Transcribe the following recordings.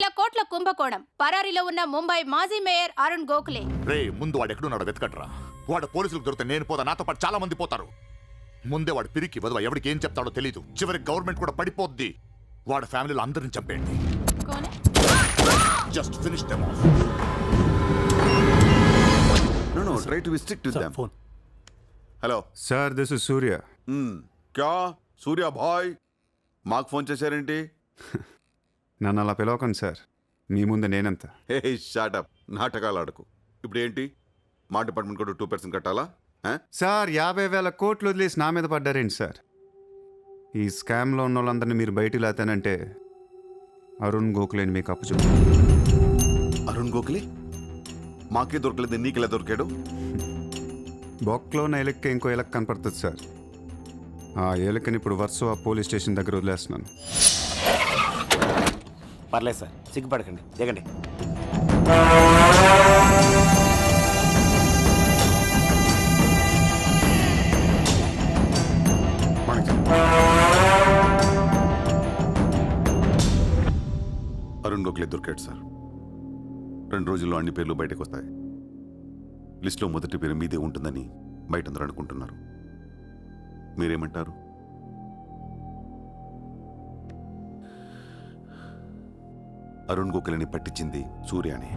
వేల కోట్ల కుంభకోణం. పరారీలో ఉన్న ముంబై మాజీ మేయర్ అరుణ్ గోఖలే. రే ముందు వాడు ఎక్కడున్నాడో వెతకట్రా. వాడు పోలీసులకు దొరికితే నేను పోతా నాతో పాటు చాలా మంది పోతారు. ముందే వాడు పిరికి వదవ ఎవరికి ఏం చెప్తాడో తెలీదు. చివరికి గవర్నమెంట్ కూడా పడిపోద్ది. వాడి ఫ్యామిలీలో అందరిని చంపేయండి. Just finish them off No, no, try to be strict with them. Hello sir this is Surya క్యా సూర్య భాయ్ మాకు ఫోన్ చేశారేంటి నన్ను అలా పిలవకండి సార్. మీ ముందు నేనెంత. హే షాటప్ నాటకాలు ఆడకు. ఇప్పుడు ఏంటి? మా డిపార్ట్మెంట్ కూడా టూ పర్సెంట్ కట్టాలా? ఆ? సార్ యాభై వేల కోట్లు వదిలేసి నా మీద పడ్డారేంటి సార్? ఈ స్కామ్లో ఉన్న వాళ్ళందరినీ మీరు బయటికి లేతానంటే అరుణ్ గోఖలేని మీకు అప్పు చెప్పు అరుణ్ గోఖలే? మాకే దొరకలేదు నీకెలా దొరికాడు? బొక్కలో ఉన్న ఎలక్క ఇంకో ఎలక్ కనపడుతుంది సార్. ఆ ఎలకని ఇప్పుడు వర్సో ఆ పోలీస్ స్టేషన్ దగ్గర వదిలేస్తున్నాను. పర్లేదు సార్ సిగ్గుపడకండి దిగండి. అరుణ్ గోఖలే దొరికాడు సార్. రెండు రోజుల్లో అన్ని పేర్లు బయటకు వస్తాయి. లిస్ట్లో మొదటి పేరు మీదే ఉంటుందని బయట అందరూ అనుకుంటున్నారు. మీరేమంటారు? అరుణ్ గోఖలేని పట్టించింది సూర్యని.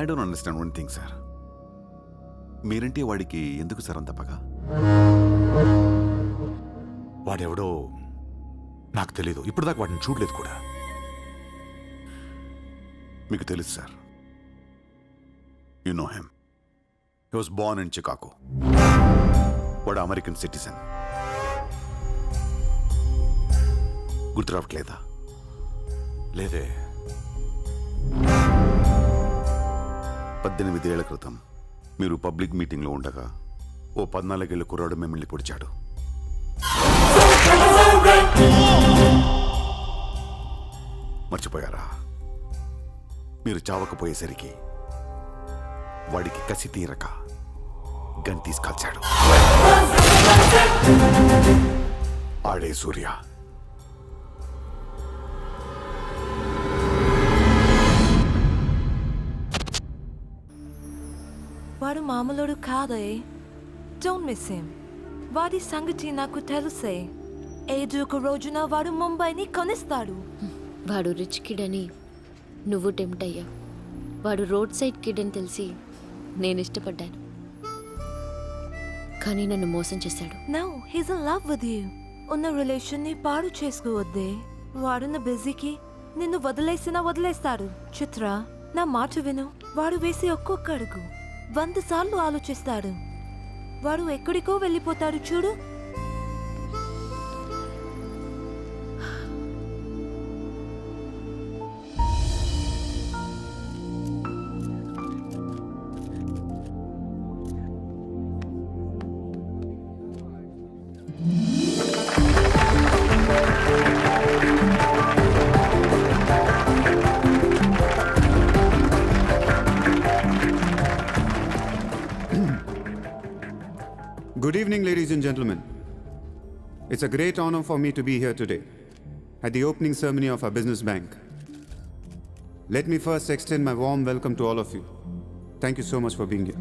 I don't understand one thing sir మీరంటే వాడికి ఎందుకు సార్ అంత పగ? వాడెవడో నాకు తెలీదు. ఇప్పుడు దాకా వాడిని చూడలేదు కూడా. మీకు తెలుసు sir you know um he was born in Chicago వాడు అమెరికన్ సిటిజన్ గుర్తు రావట్లేదా లేదే. పద్దెనిమిది ఏళ్ళ క్రితం మీరు పబ్లిక్ మీటింగ్లో ఉండగా ఓ పద్నాలుగేళ్ళ కుర్రాడు మిమ్మల్ని పొడిచాడు. మర్చిపోయారా? మీరు చావకపోయేసరికి వాడికి కసి తీరక గన్ తీసుకాల్చాడు ఆడే సూర్య. వాడు మామూలుడు కాదే. డోంట్ మిస్ హిమ్ వాడి సంగతి నాకు తెలుసే. ఏదో ఒక రోజున వాడు ముంబైని కొనిస్తాడు. వాడు రిచ్ కిడ్ అని నువ్వు టెంప్ట్ అయ్యా. వాడు రోడ్ సైడ్ కిడ్ అని తెలిసి నేను ఇష్టపడ్డాను. కానీ నన్ను మోసం చేశాడు. No he's in love with you ఉన్న రిలేషన్ని పాడు చేసుకోవద్దే. వాడున్న బిజీకి నిన్ను వదిలేసినా వదిలేస్తాడు. చిత్ర నా మాట విను. వాడు వేసి ఒక్కొక్క అడుగు. వంద సార్లు ఆలోచిస్తాడు. వాడు ఎక్కడికో వెళ్ళిపోతాడు చూడు. Good evening, ladies and gentlemen. It's a great honor for me to be here today at the opening ceremony of our business bank. Let me first extend my warm welcome to all of you. Thank you so much for being here.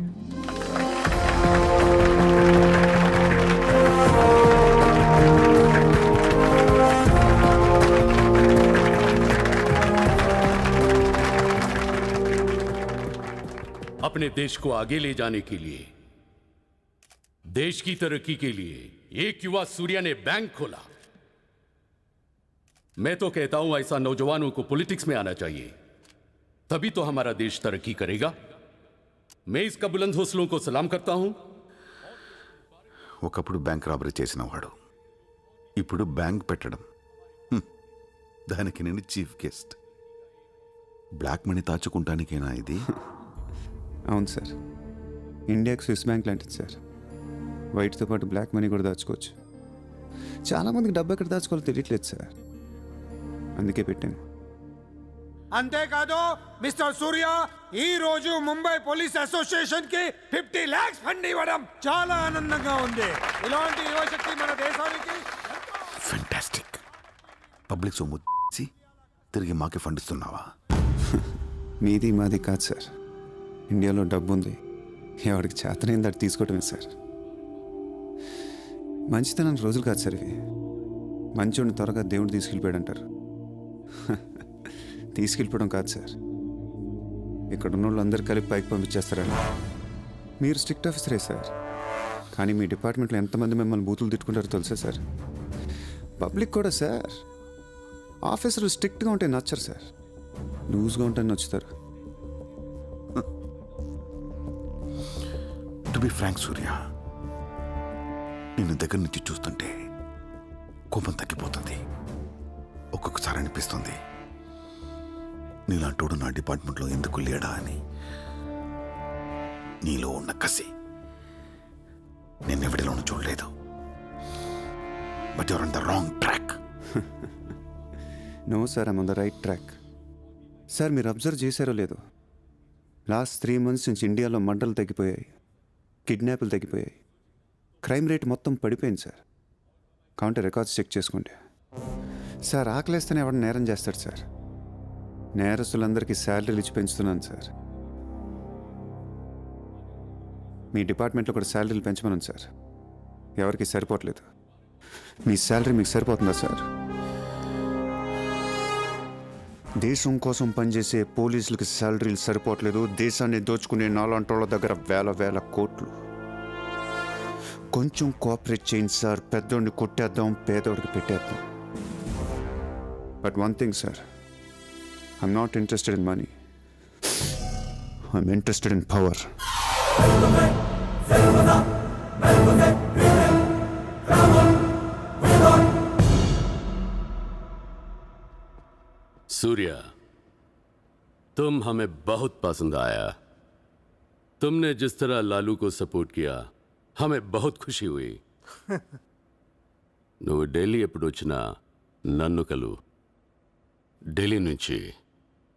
अपने देश को आगे ले जाने के लिए देश की तरक्की के लिए एक युवा सूर्या ने बैंक खोला मैं तो कहता हूं ऐसा नौजवानों को पॉलिटिक्स में आना चाहिए तभी तो हमारा देश तरक्की करेगा मैं इसका बुलंद हौसलों को सलाम करता हूं ఒకప్పుడు బ్యాంక్ రాబరీ చేసిన వాడు ఇప్పుడు బ్యాంక్ పెట్టడం హ్మ్. దానికి నేను చీఫ్ గెస్ట్ బ్లాక్ మనీ దాచుకుంటానికేనా ఇది అవును సార్ ఇండియాకి స్విస్ బ్యాంక్ లాంటిది సార్ వైట్తో పాటు బ్లాక్ మనీ కూడా దాచుకోవచ్చు. చాలామందికి డబ్బు ఎక్కడ దాచుకోవాలో తెలియట్లేదు సార్. అందుకే పెట్టాను. అంతేకాదు మిస్టర్ సూర్య ఈ రోజు ముంబై పోలీస్ అసోసియేషన్కి ఫిఫ్టీ లాక్స్ ఫండ్ ఇవ్వడం చాలా ఆనందంగా ఉంది. ఇలాంటి యువశక్తి మన దేశానికి ఫెంటాస్టిక్ పబ్లిక్ సొమ్ము తిరిగి మాకే ఫండ్ ఇస్తున్నావా? మీది మాది కాదు సార్. ఇండియాలో డబ్బు ఉంది ఎవరికి చేతనైంది అది తీసుకోవటమే సార్. మంచితనానికి రోజులు కాదు సార్ ఇవి మంచోడిని త్వరగా దేవుడు తీసుకెళ్ళిపోయాడు అంటారు తీసుకెళ్ళిపోవడం కాదు సార్. ఇక్కడ ఉన్న వాళ్ళందరూ కలిపి పైకి పంపించేస్తారని మీరు స్ట్రిక్ట్ ఆఫీసరే సార్. కానీ మీ డిపార్ట్మెంట్లో ఎంతమంది మిమ్మల్ని బూతులు తిట్టుకుంటారో తెలుసా సార్? పబ్లిక్ కూడా సార్. ఆఫీసర్లు స్ట్రిక్ట్గా ఉంటే నచ్చరు సార్. లూజ్గా ఉంటే నచ్చుతారు. టు బి ఫ్రాంక్ సూర్య నిన్ను దగ్గర నుంచి చూస్తుంటే కోపం తగ్గిపోతుంది. ఒక్కొక్కసారి అనిపిస్తుంది నీలాంటోడు నా డిపార్ట్మెంట్లో ఎందుకు లేడా అని. నీలో ఉన్న కసి నేనెవడిలోనూ చూడలేదు. But your on the wrong track no sir I'm on the right track sir మీరు అబ్జర్వ్ చేశారో లేదో. లాస్ట్ త్రీ మంత్స్ నుంచి ఇండియాలో మంటలు తగ్గిపోయాయి కిడ్నాప్లు తగ్గిపోయాయి. క్రైమ్ రేట్ మొత్తం పడిపోయింది సార్. కౌంటర్ రికార్డ్స్ చెక్ చేసుకోండి సార్ ఆకలేస్తేనే ఎవడ నేరం చేస్తాడు సార్. నేరస్తులందరికీ శాలరీలు ఇచ్చి పెంచుతున్నాను సార్. మీ డిపార్ట్మెంట్లో కూడా శాలరీలు పెంచమన్నాను సార్. ఎవరికి సరిపోవట్లేదు. మీ శాలరీ మీకు సరిపోతుందా సార్? దేశం కోసం పనిచేసే పోలీసులకి శాలరీలు సరిపోవట్లేదు. దేశాన్ని దోచుకునే నాలంటోళ్ళ దగ్గర వేల వేల కోట్లు. కొంచెం కోఆపరేట్ చేయండి సార్ పెద్దోడిని కొట్టేద్దాం పేదోడికి పెట్టేద్దాం but one thing sir I'm not interested in money I'm interested in power Surya तुम हमें बहुत पसंद आया तुमने जिस तरह लालू को सपोर्ट किया हमें बहुत खुशी हुई నువ్వు ఢిల్లీ ఎప్పుడు వచ్చినా నన్ను కలు ఢిల్లీ నుంచి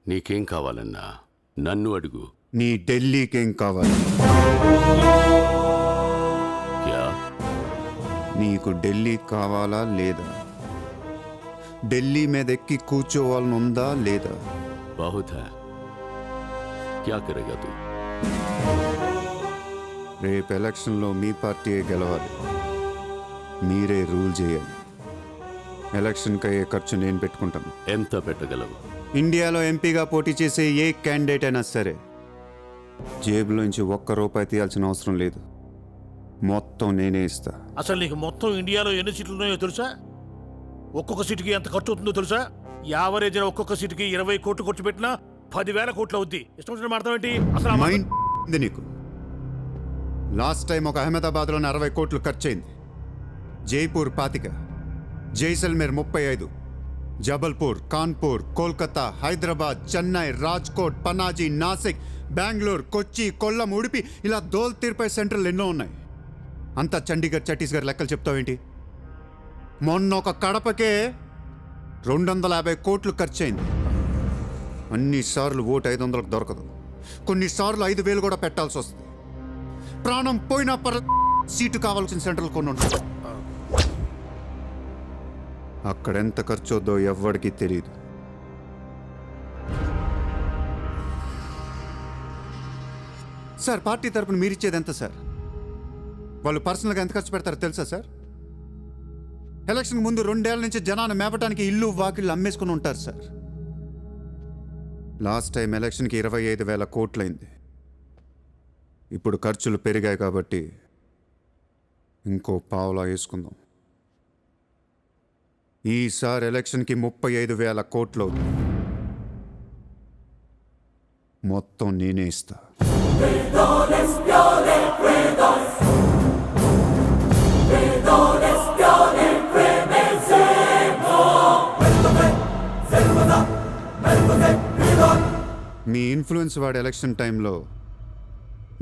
నీకేం కావాలన్నా నన్ను అడుగు నీ ఢిల్లీకి ఏం కావాలి క్యా నీకు ఢిల్లీ కావాలా లేదా ఢిల్లీ మీద ఎక్కి కూర్చోవాలని ఉందా లేదా बहुत है क्या करेगा तू రేపు ఎలక్షన్లో మీ పార్టీయే గెలవాలి. మీరే రూల్ చేయాలి. ఎలక్షన్కి అయ్యే ఖర్చు నేను పెట్టుకుంటాను. ఎంత పెట్టగలవు? ఇండియాలో ఎంపీగా పోటీ చేసే ఏ క్యాండిడేట్ అయినా సరే జేబులోంచి ఒక్క రూపాయి తీయాల్సిన అవసరం లేదు. మొత్తం నేనే ఇస్తా. అసలు నీకు మొత్తం ఇండియాలో ఎన్ని సీట్లు ఉన్నాయో తెలుసా? ఒక్కొక్క సీటుకి ఎంత ఖర్చు అవుతుందో తెలుసా? యావరేజ్ ఒక్కొక్క సీటుకి ఇరవై కోట్లు ఖర్చు పెట్టినా పదివేల కోట్లు అవుద్ది. ఇష్టం వచ్చిన ఏంటి అసలు మైండ్ ఉంది నీకు. లాస్ట్ టైం ఒక అహ్మదాబాద్లోని అరవై కోట్లు ఖర్చయింది. జైపూర్ పాతిక జైసల్మేర్ ముప్పై ఐదు జబల్పూర్ కాన్పూర్ కోల్కతా హైదరాబాద్ చెన్నై రాజ్కోట్ పనాజీ నాసిక్ బెంగళూరు కొచ్చి కొల్లం ఉడిపి ఇలా దోల్ తీర్పై సెంటర్లు ఎన్నో ఉన్నాయి. అంతా చండీగఢ్ ఛత్తీస్గఢ్ లెక్కలు చెప్తావేంటి? మొన్న ఒక కడపకే రెండు వందల యాభై కోట్లు ఖర్చయింది. అన్నిసార్లు ఓటు ఐదు వందలకు దొరకదు. కొన్నిసార్లు ఐదు వేలు కూడా పెట్టాల్సి వస్తుంది ప్రాణం పోయినా పర సీటు కావాల్సిన సెంటర్లు కొన్ని అక్కడ ఎంత ఖర్చు అవుద్దో ఎవ్వడికి తెలియదు సార్ పార్టీ తరపున మీరిచ్చేది ఎంత సార్? వాళ్ళు పర్సనల్గా ఎంత ఖర్చు పెడతారో తెలుసా సార్? ఎలక్షన్ ముందు రెండేళ్ళ నుంచి జనాన్ని మేపటానికి ఇల్లు వాకిళ్ళు అమ్మేసుకుని ఉంటారు సార్. లాస్ట్ టైం ఎలక్షన్కి ఇరవై ఐదు వేల కోట్లయింది. ఇప్పుడు ఖర్చులు పెరిగాయి కాబట్టి ఇంకో పావులా వేసుకుందాం. ఈసారి ఎలక్షన్కి ముప్పై ఐదు వేల కోట్లు అవుతుంది. మొత్తం నేనే ఇస్తా. మీ ఇన్ఫ్లుయెన్స్ వాడి ఎలక్షన్ టైంలో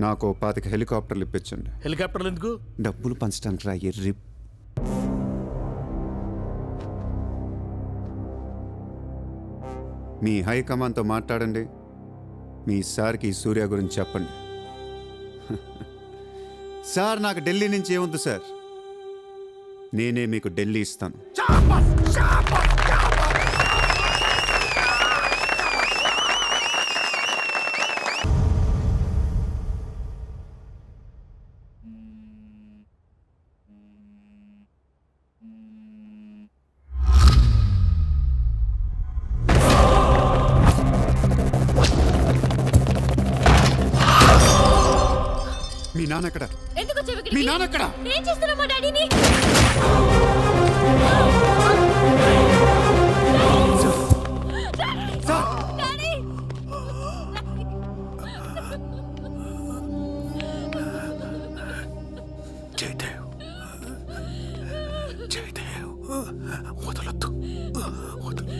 నాకు పాతిక హెలికాప్టర్లు ఇప్పించండి. హెలికాప్టర్లు ఎందుకు? డబ్బులు పంచడానికి రా ఎర్రి మీ హైకమాండ్తో మాట్లాడండి. మీ సార్కి సూర్య గురించి చెప్పండి. సార్ నాకు ఢిల్లీ నుంచి ఏమొద్దు సార్? నేనే మీకు ఢిల్లీ ఇస్తాను. నాన్న ఎక్కడ ఎందుకు వచ్చావు ఇక్కడికి? మీ నాన్న ఎక్కడ ఏం చేస్తున్నా మా డాడీని? డాడీ! జయదేవ్. జయదేవ్. వదలొద్దు. వదలు